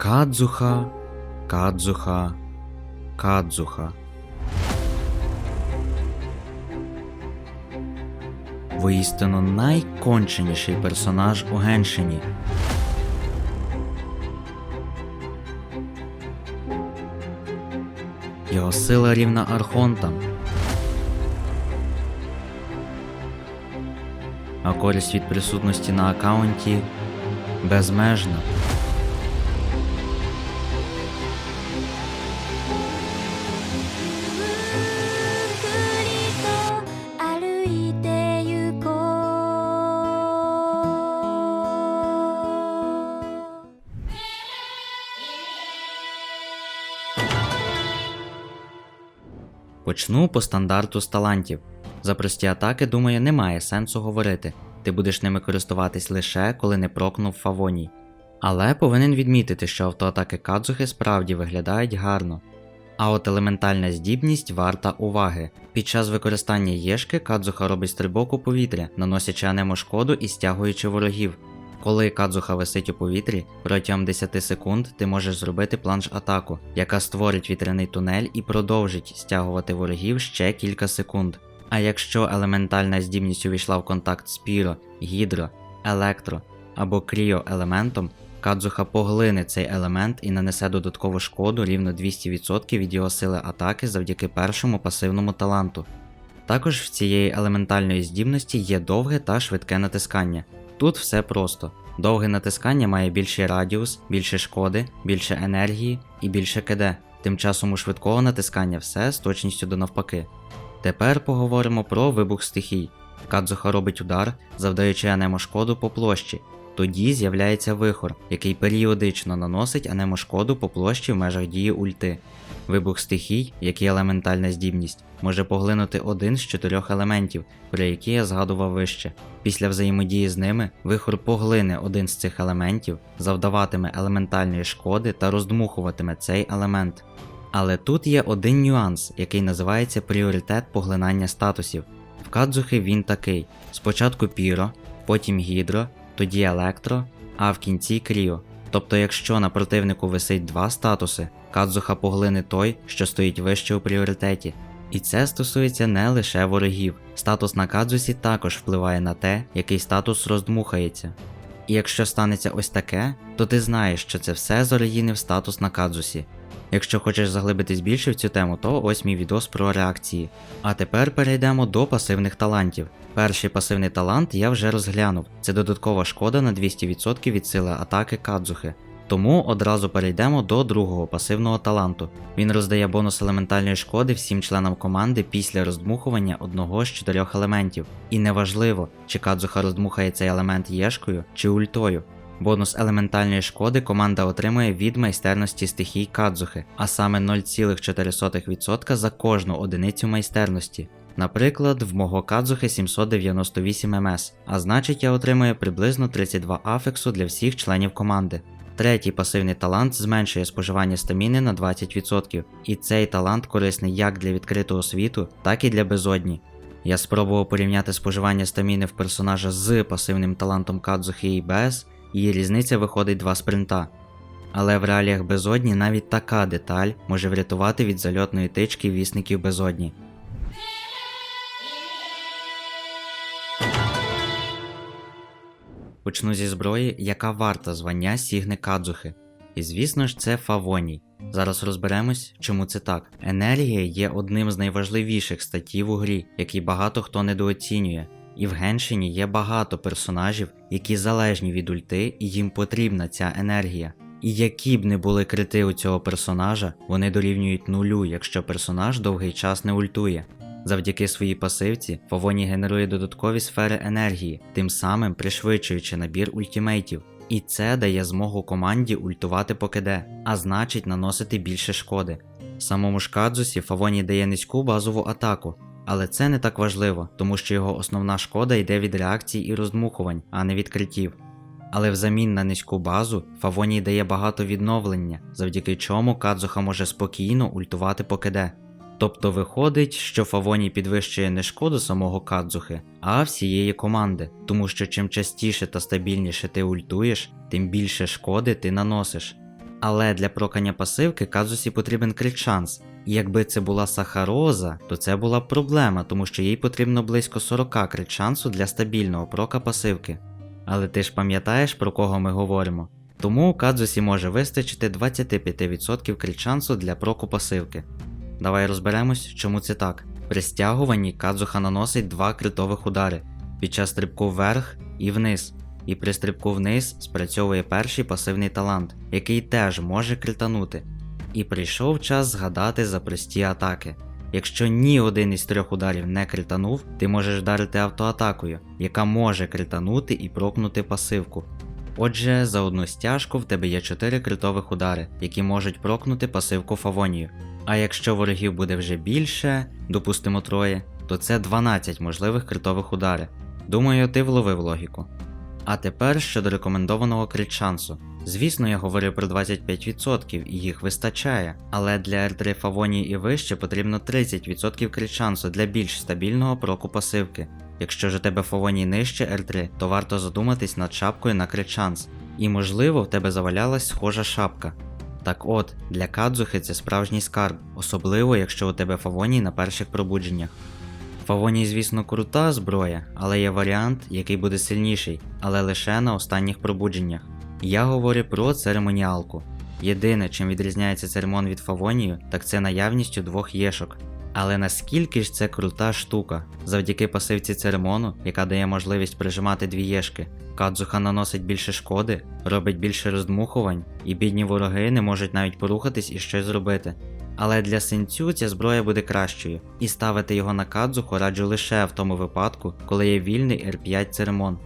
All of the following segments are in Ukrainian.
Кадзуха, Кадзуха, Кадзуха. Воістину найконченіший персонаж у Геншині. Його сила рівна архонтам. А користь від присутності на аккаунті безмежна. Почну по стандарту з талантів. За прості атаки, думаю, немає сенсу говорити. Ти будеш ними користуватись лише коли не прокнув фавоній. Але повинен відмітити, що автоатаки Кадзухи справді виглядають гарно. А от елементальна здібність варта уваги. Під час використання єшки Кадзуха робить стрибок у повітря, наносячи анему шкоду і стягуючи ворогів. Коли Кадзуха висить у повітрі, протягом 10 секунд ти можеш зробити планш-атаку, яка створить вітряний тунель і продовжить стягувати ворогів ще кілька секунд. А якщо елементальна здібність увійшла в контакт з піро, гідро, електро або кріо елементом, Кадзуха поглине цей елемент і нанесе додаткову шкоду рівно 200% від його сили атаки завдяки першому пасивному таланту. Також в цієї елементальної здібності є довге та швидке натискання. Тут все просто. Довге натискання має більший радіус, більше шкоди, більше енергії і більше КД. Тим часом у швидкого натискання все з точністю до навпаки. Тепер поговоримо про вибух стихій. Кадзуха робить удар, завдаючи анемо шкоду по площі. Тоді з'являється вихор, який періодично наносить анемо шкоду по площі в межах дії ульти. Вибух стихій, як і елементальна здібність, може поглинути один з чотирьох елементів, про які я згадував вище. Після взаємодії з ними вихор поглине один з цих елементів, завдаватиме елементальної шкоди та роздмухуватиме цей елемент. Але тут є один нюанс, який називається пріоритет поглинання статусів. В Кадзухи він такий: спочатку Піро, потім Гідро, тоді Електро, а в кінці Кріо. Тобто, якщо на противнику висить два статуси, Кадзуха поглине той, що стоїть вище у пріоритеті. І це стосується не лише ворогів. Статус на Кадзусі також впливає на те, який статус роздмухається. І якщо станеться ось таке, то ти знаєш, що це все зороїнив статус на Кадзусі. Якщо хочеш заглибитись більше в цю тему, то ось мій відос про реакції. А тепер перейдемо до пасивних талантів. Перший пасивний талант я вже розглянув. Це додаткова шкода на 200% від сили атаки Кадзухи. Тому одразу перейдемо до другого пасивного таланту. Він роздає бонус елементальної шкоди всім членам команди після роздмухування одного з чотирьох елементів. І неважливо, чи Кадзуха роздмухає цей елемент єшкою чи ультою. Бонус елементальної шкоди команда отримує від майстерності стихій Кадзухи, а саме 0,4% за кожну одиницю майстерності. Наприклад, в мого Кадзухи 798 МС, а значить я отримую приблизно 32 афексу для всіх членів команди. Третій пасивний талант зменшує споживання стаміни на 20%, і цей талант корисний як для відкритого світу, так і для безодні. Я спробував порівняти споживання стаміни в персонажа з пасивним талантом Кадзухи і без, і різниця виходить два спринта. Але в реаліях безодні навіть така деталь може врятувати від зальотної тички вісників безодні. Почну зі зброї, яка варта звання Сігни Кадзухи. І звісно ж, це Фавоній. Зараз розберемось, чому це так. Енергія є одним з найважливіших статтів у грі, який багато хто недооцінює. І в Геншині є багато персонажів, які залежні від ульти, і їм потрібна ця енергія. І які б не були крити у цього персонажа, вони дорівнюють нулю, якщо персонаж довгий час не ультує. Завдяки своїй пасивці Фавоні генерує додаткові сфери енергії, тим самим пришвидшуючи набір ультимейтів. І це дає змогу команді ультувати по КД, а значить наносити більше шкоди. Самому ж Кадзусі Фавоні дає низьку базову атаку, але це не так важливо, тому що його основна шкода йде від реакцій і роздмухувань, а не від критів. Але взамін на низьку базу Фавоній дає багато відновлення, завдяки чому Кадзуха може спокійно ультувати по КД. Тобто виходить, що Фавоній підвищує не шкоду самого Кадзухи, а всієї команди, тому що чим частіше та стабільніше ти ультуєш, тим більше шкоди ти наносиш. Але для прокання пасивки Казусі потрібен критшанс. І якби це була Сахароза, то це була б проблема, тому що їй потрібно близько 40 критшансу для стабільного прока пасивки. Але ти ж пам'ятаєш, про кого ми говоримо? Тому у Кадзусі може вистачити 25% критшансу для проку пасивки. Давай розберемось, чому це так. При стягуванні Кадзуха наносить два критових удари під час стрибку вверх і вниз. І при стрибку вниз спрацьовує перший пасивний талант, який теж може кританути. І прийшов час згадати за прості атаки. Якщо ні один із трьох ударів не кританув, ти можеш вдарити автоатакою, яка може кританути і прокнути пасивку. Отже, за одну стяжку в тебе є 4 критових удари, які можуть прокнути пасивку Фавонію. А якщо ворогів буде вже більше, допустимо троє, то це 12 можливих критових удари. Думаю, ти вловив логіку. А тепер щодо рекомендованого критшансу. Звісно, я говорю про 25% і їх вистачає, але для R3 Фавонії і вище потрібно 30% крит для більш стабільного проку пасивки. Якщо ж у тебе Фавоній нижче R3, то варто задуматись над шапкою на крит шанс. І можливо в тебе завалялась схожа шапка. Так от, для Кадзухи це справжній скарб, особливо якщо у тебе Фавоній на перших пробудженнях. Фавоній, звісно, крута зброя, але є варіант, який буде сильніший, але лише на останніх пробудженнях. Я говорю про церемоніалку. Єдине, чим відрізняється церемон від Фавонію, так це наявністю двох єшок. Але наскільки ж це крута штука, завдяки пасивці церемону, яка дає можливість прижимати дві єшки, Кадзуха наносить більше шкоди, робить більше роздмухувань, і бідні вороги не можуть навіть порухатись і щось зробити. Але для синцю ця зброя буде кращою, і ставити його на кадзуху раджу лише в тому випадку, коли є вільний R5 церемон.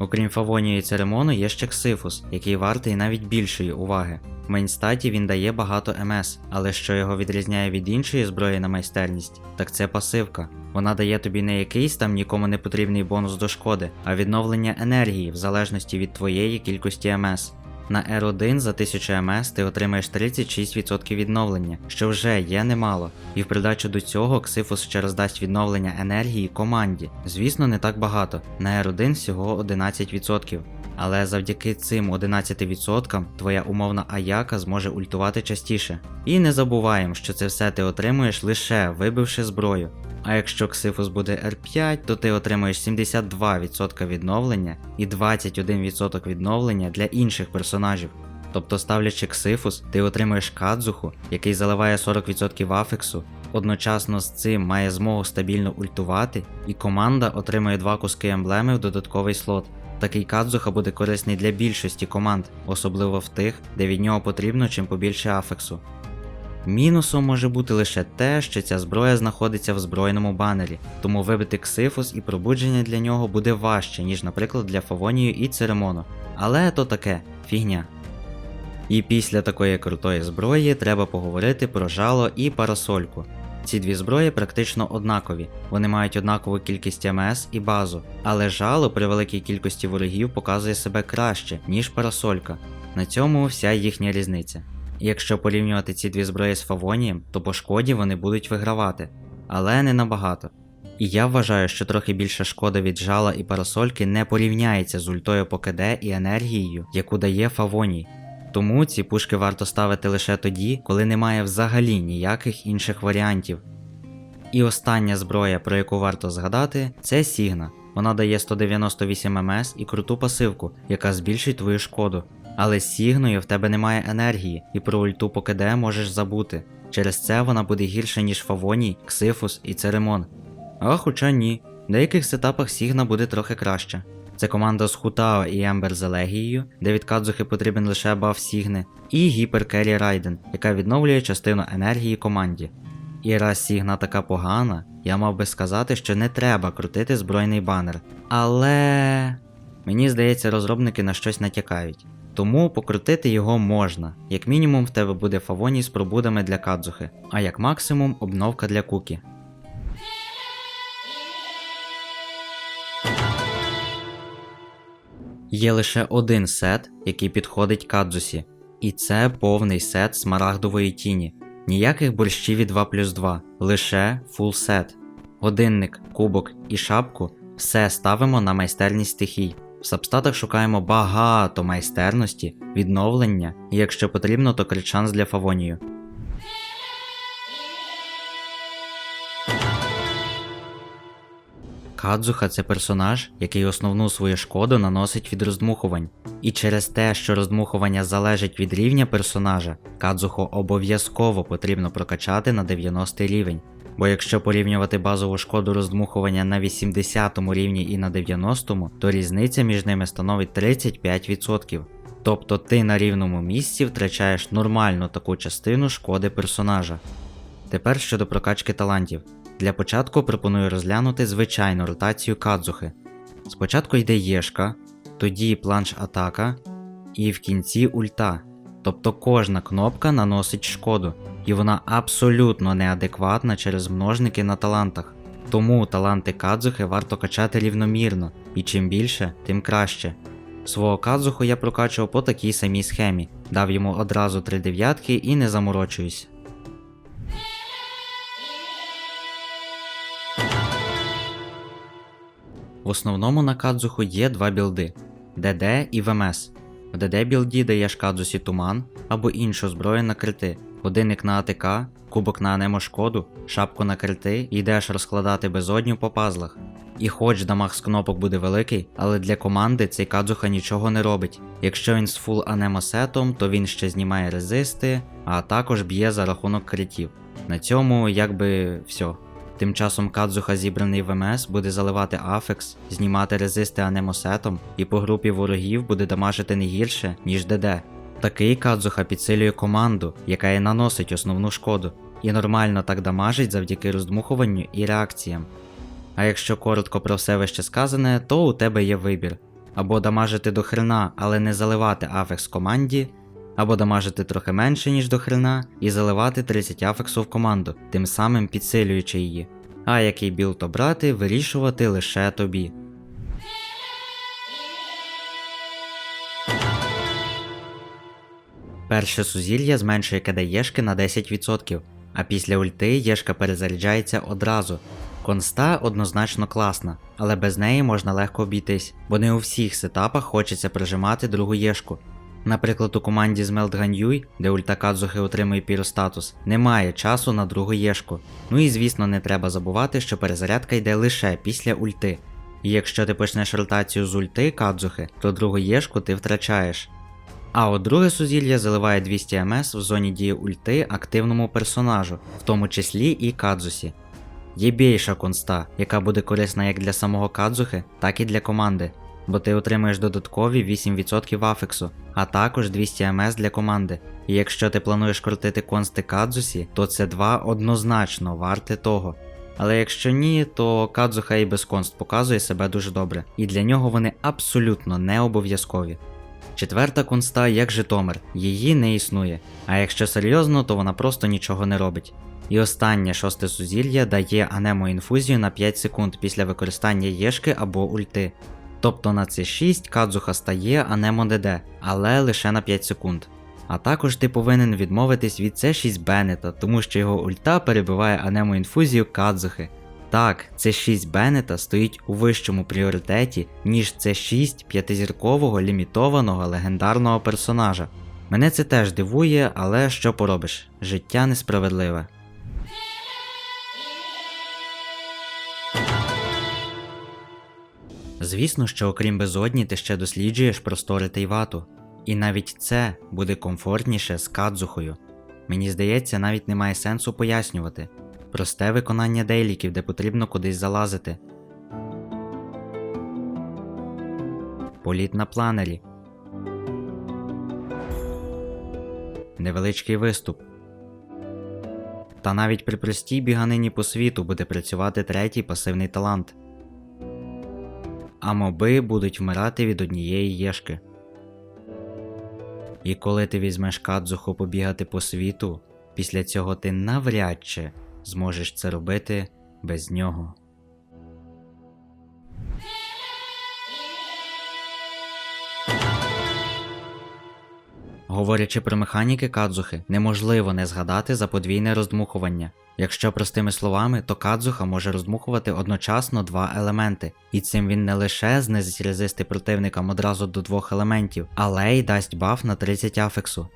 Окрім Фавонії церемону, є ще Ксифус, який вартий навіть більшої уваги. В мейнстаті він дає багато МС, але що його відрізняє від іншої зброї на майстерність, так це пасивка. Вона дає тобі не якийсь там нікому не потрібний бонус до шкоди, а відновлення енергії в залежності від твоєї кількості МС. На R1 за 1000 МС ти отримаєш 36% відновлення, що вже є немало. І в придачу до цього Ксифус ще роздасть відновлення енергії команді. Звісно, не так багато. На R1 всього 11%. Але завдяки цим 11% твоя умовна Аяка зможе ультувати частіше. І не забуваємо, що це все ти отримуєш лише вибивши зброю. А якщо Ксифус буде R5, то ти отримуєш 72% відновлення і 21% відновлення для інших персонажів. Тобто ставлячи Ксифус, ти отримуєш Кадзуху, який заливає 40% афексу, одночасно з цим має змогу стабільно ультувати, і команда отримує два куски емблеми в додатковий слот. Такий Кадзуха буде корисний для більшості команд, особливо в тих, де від нього потрібно чим побільше афексу. Мінусом може бути лише те, що ця зброя знаходиться в збройному банері, тому вибити ксифус і пробудження для нього буде важче, ніж, наприклад, для Фавонію і Церемону. Але то таке фігня. І після такої крутої зброї треба поговорити про жало і парасольку. Ці дві зброї практично однакові, вони мають однакову кількість МС і базу, але жало при великій кількості ворогів показує себе краще, ніж парасолька. На цьому вся їхня різниця. Якщо порівнювати ці дві зброї з Фавонієм, то по шкоді вони будуть вигравати, але не набагато. І я вважаю, що трохи більша шкода від жала і парасольки не порівняється з ультою по КД і енергією, яку дає Фавоній. Тому ці пушки варто ставити лише тоді, коли немає взагалі ніяких інших варіантів. І остання зброя, про яку варто згадати, це Сігна. Вона дає 198 МС і круту пасивку, яка збільшить твою шкоду. Але з Сігною в тебе немає енергії, і про ульту по КД можеш забути. Через це вона буде гірша, ніж Фавоній, Ксифус і Церемон. А хоча ні, в деяких сетапах Сігна буде трохи краще. Це команда з Хутао і Ембер з Елегією, де від Кадзухи потрібен лише баф Сігни, і Гіпер Керрі Райден, яка відновлює частину енергії команді. І раз Сігна така погана, я мав би сказати, що не треба крутити збройний банер. Але мені здається, розробники на щось натякають. Тому покрутити його можна. Як мінімум в тебе буде фавоній з пробудами для кадзухи, а як максимум обновка для кукі. Є лише один сет, який підходить кадзусі, і це повний сет смарагдової тіні. Ніяких борщів від 2 плюс 2, лише фул сет. Годинник, кубок і шапку все ставимо на майстерність стихій. В сабстатах шукаємо багато майстерності, відновлення і якщо потрібно, то кричанс для фавонію. Кадзуха це персонаж, який основну свою шкоду наносить від роздмухувань. І через те, що роздмухування залежить від рівня персонажа, Кадзуху обов'язково потрібно прокачати на 90 рівень. Бо якщо порівнювати базову шкоду роздмухування на 80 рівні і на 90, то різниця між ними становить 35%. Тобто ти на рівному місці втрачаєш нормальну таку частину шкоди персонажа. Тепер щодо прокачки талантів. Для початку пропоную розглянути звичайну ротацію кадзухи. Спочатку йде Єшка, тоді планш атака, і в кінці ульта. Тобто кожна кнопка наносить шкоду, і вона абсолютно неадекватна через множники на талантах. Тому таланти кадзухи варто качати рівномірно, і чим більше, тим краще. Свого кадзуху я прокачував по такій самій схемі, дав йому одразу три дев'ятки і не заморочуюсь. В основному на кадзуху є два білди ДД і ВМС. В ДД білді даєш кадзусі туман або іншу зброю на крити, годинник на АТК, кубок на анемо шкоду, шапку на крити і йдеш розкладати безодню по пазлах. І хоч дамаг з кнопок буде великий, але для команди цей кадзуха нічого не робить. Якщо він з фул анемосетом, то він ще знімає резисти, а також б'є за рахунок критів. На цьому якби все. Тим часом Кадзуха зібраний ВМС буде заливати Афекс, знімати резисти анемосетом і по групі ворогів буде дамажити не гірше, ніж ДД. Такий Кадзуха підсилює команду, яка і наносить основну шкоду, і нормально так дамажить завдяки роздмухуванню і реакціям. А якщо коротко про все вище сказане, то у тебе є вибір: або дамажити до хрена, але не заливати Афекс команді, або дамажити трохи менше, ніж до хрена, і заливати 30 афексу в команду, тим самим підсилюючи її. А який білд обрати, вирішувати лише тобі. Перше сузір'я зменшує КД Єшки на 10%, а після ульти Єшка перезаряджається одразу. Конста однозначно класна, але без неї можна легко обійтись, бо не у всіх сетапах хочеться прижимати другу Єшку. Наприклад, у команді з Мелтган'юй, де ульта Кадзухи отримує піростатус, немає часу на другу єшку. Ну і звісно, не треба забувати, що перезарядка йде лише після ульти. І якщо ти почнеш ротацію з ульти Кадзухи, то другу єшку ти втрачаєш. А от друге сузір'я заливає 200 МС в зоні дії ульти активному персонажу, в тому числі і Кадзусі. Є більша конста, яка буде корисна як для самого Кадзухи, так і для команди бо ти отримаєш додаткові 8% афексу, а також 200 МС для команди. І якщо ти плануєш крутити консти Кадзусі, то це два однозначно варте того. Але якщо ні, то Кадзуха і без конст показує себе дуже добре, і для нього вони абсолютно не обов'язкові. Четверта конста як Житомир, її не існує, а якщо серйозно, то вона просто нічого не робить. І останнє шосте сузір'я дає анемо інфузію на 5 секунд після використання єшки або ульти. Тобто на c 6 Кадзуха стає Анемо ДД, але лише на 5 секунд. А також ти повинен відмовитись від c 6 Беннета, тому що його ульта перебиває анемо інфузію Кадзухи. Так, c 6 Беннета стоїть у вищому пріоритеті, ніж c 6 п'ятизіркового лімітованого легендарного персонажа. Мене це теж дивує, але що поробиш? Життя несправедливе. Звісно, що окрім безодні, ти ще досліджуєш простори Тейвату. І навіть це буде комфортніше з кадзухою. Мені здається, навіть немає сенсу пояснювати. Просте виконання дейліків, де потрібно кудись залазити. Політ на планері. Невеличкий виступ. Та навіть при простій біганині по світу буде працювати третій пасивний талант а моби будуть вмирати від однієї єшки. І коли ти візьмеш кадзуху побігати по світу, після цього ти навряд чи зможеш це робити без нього. Говорячи про механіки кадзухи, неможливо не згадати за подвійне роздмухування. Якщо простими словами, то кадзуха може роздмухувати одночасно два елементи, і цим він не лише знизить резисти противникам одразу до двох елементів, але й дасть баф на 30 афексу.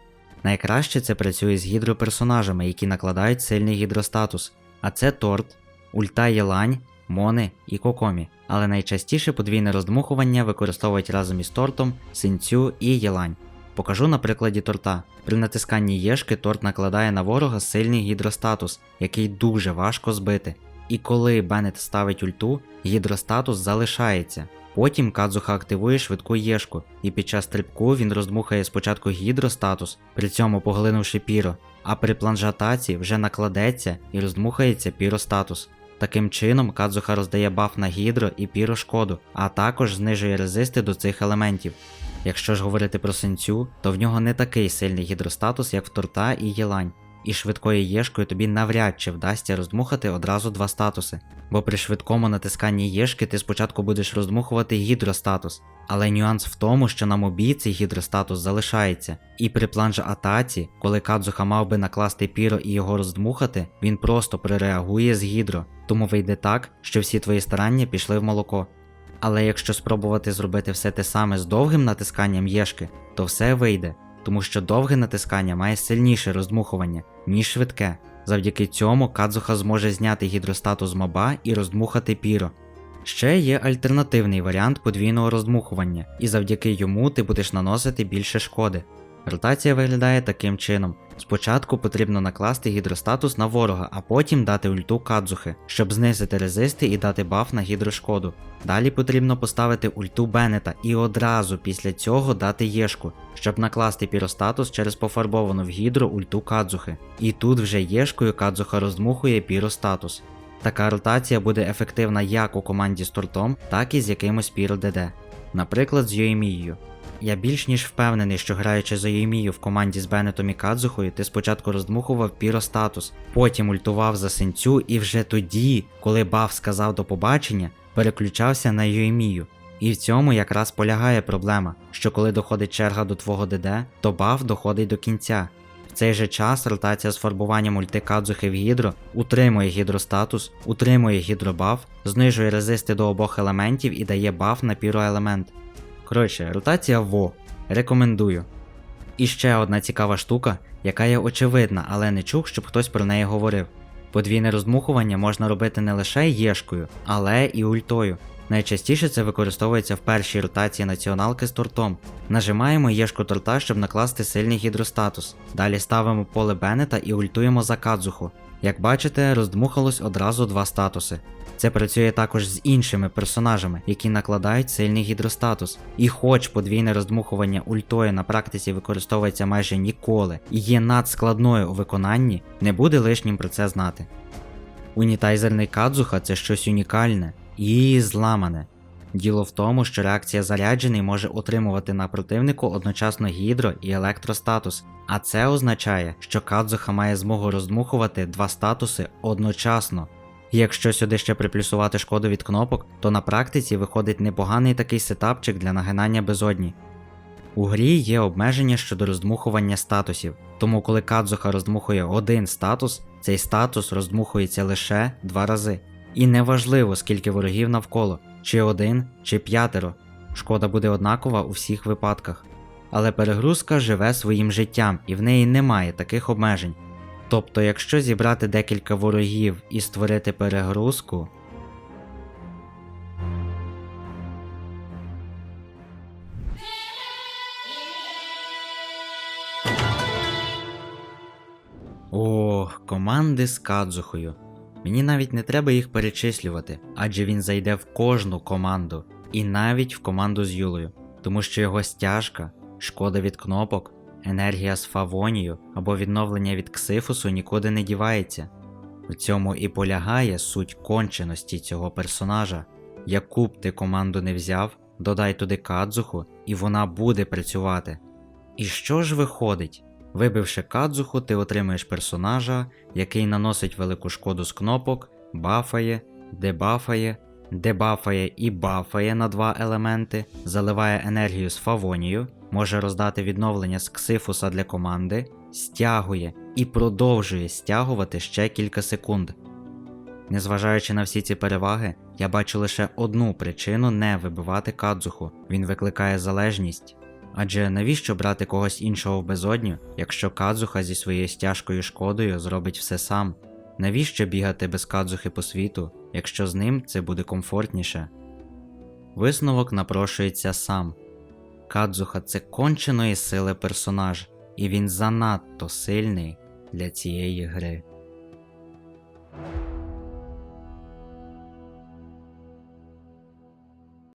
Найкраще це працює з гідроперсонажами, які накладають сильний гідростатус, а це торт, ульта Єлань, Мони і Кокомі, але найчастіше подвійне роздмухування використовують разом із тортом, синцю і Єлань. Покажу на прикладі торта. При натисканні єшки торт накладає на ворога сильний гідростатус, який дуже важко збити. І коли Беннет ставить ульту, гідростатус залишається. Потім Кадзуха активує швидку єшку, і під час стрибку він роздмухає спочатку гідростатус, при цьому поглинувши піро, а при планжатаці вже накладеться і роздмухається піростатус. Таким чином, Кадзуха роздає баф на гідро і піро шкоду, а також знижує резисти до цих елементів. Якщо ж говорити про синцю, то в нього не такий сильний гідростатус, як в торта і єлань, і швидкою єшкою тобі навряд чи вдасться роздмухати одразу два статуси, бо при швидкому натисканні єшки ти спочатку будеш роздмухувати гідростатус. Але нюанс в тому, що на мобі цей гідростатус залишається, і при планж атаці, коли Кадзуха мав би накласти піро і його роздмухати, він просто прореагує з гідро, тому вийде так, що всі твої старання пішли в молоко. Але якщо спробувати зробити все те саме з довгим натисканням єшки, то все вийде, тому що довге натискання має сильніше роздмухування, ніж швидке. Завдяки цьому Кадзуха зможе зняти гідростату з моба і роздмухати піро. Ще є альтернативний варіант подвійного роздмухування, і завдяки йому ти будеш наносити більше шкоди. Ротація виглядає таким чином: спочатку потрібно накласти гідростатус на ворога, а потім дати ульту Кадзухи, щоб знизити резисти і дати баф на гідрошкоду. Далі потрібно поставити ульту Беннета і одразу після цього дати єшку, щоб накласти піростатус через пофарбовану в гідро ульту Кадзухи. І тут вже єшкою Кадзуха роздмухує піростатус. Така ротація буде ефективна як у команді з тортом, так і з якимось піро ДД. Наприклад, з Йоемією. Я більш ніж впевнений, що граючи за Йоемію в команді з Беннетом і Кадзухою, ти спочатку роздмухував піростатус, потім ультував за синцю, і вже тоді, коли баф сказав до побачення, переключався на Йоемію. І в цьому якраз полягає проблема, що коли доходить черга до твого ДД, то баф доходить до кінця. В цей же час ротація з фарбуванням ульти Кадзухи в гідро утримує гідростатус, утримує гідробаф, знижує резисти до обох елементів і дає баф на піроелемент. Коротше, ротація ВО. Рекомендую. І ще одна цікава штука, яка є очевидна, але не чув, щоб хтось про неї говорив. Подвійне роздмухування можна робити не лише єшкою, але і ультою. Найчастіше це використовується в першій ротації націоналки з тортом. Нажимаємо єшку торта, щоб накласти сильний гідростатус. Далі ставимо поле Беннета і ультуємо за кадзуху. Як бачите, роздмухалось одразу два статуси. Це працює також з іншими персонажами, які накладають сильний гідростатус. І хоч подвійне роздмухування ультою на практиці використовується майже ніколи і є надскладною у виконанні, не буде лишнім про це знати. Унітайзерний кадзуха це щось унікальне і зламане. Діло в тому, що реакція заряджений може утримувати на противнику одночасно гідро і електростатус, а це означає, що кадзуха має змогу роздмухувати два статуси одночасно. Якщо сюди ще приплюсувати шкоду від кнопок, то на практиці виходить непоганий такий сетапчик для нагинання безодні. У грі є обмеження щодо роздмухування статусів, тому коли Кадзуха роздмухує один статус, цей статус роздмухується лише два рази. І неважливо, скільки ворогів навколо, чи один, чи п'ятеро, шкода буде однакова у всіх випадках. Але перегрузка живе своїм життям і в неї немає таких обмежень. Тобто, якщо зібрати декілька ворогів і створити перегрузку, Ох, команди з Кадзухою. Мені навіть не треба їх перечислювати, адже він зайде в кожну команду, і навіть в команду з Юлею, тому що його стяжка, шкода від кнопок, енергія з фавонію або відновлення від ксифусу нікуди не дівається. У цьому і полягає суть конченості цього персонажа. Яку б ти команду не взяв, додай туди кадзуху, і вона буде працювати. І що ж виходить? Вибивши кадзуху, ти отримуєш персонажа, який наносить велику шкоду з кнопок, бафає, дебафає, дебафає і бафає на два елементи, заливає енергію з фавонію, може роздати відновлення з ксифуса для команди, стягує і продовжує стягувати ще кілька секунд. Незважаючи на всі ці переваги, я бачу лише одну причину не вибивати Кадзуху він викликає залежність. Адже навіщо брати когось іншого в безодню, якщо Кадзуха зі своєю стяжкою шкодою зробить все сам? Навіщо бігати без Кадзухи по світу, якщо з ним це буде комфортніше? Висновок напрошується сам. Кадзуха це конченої сили персонаж, і він занадто сильний для цієї гри.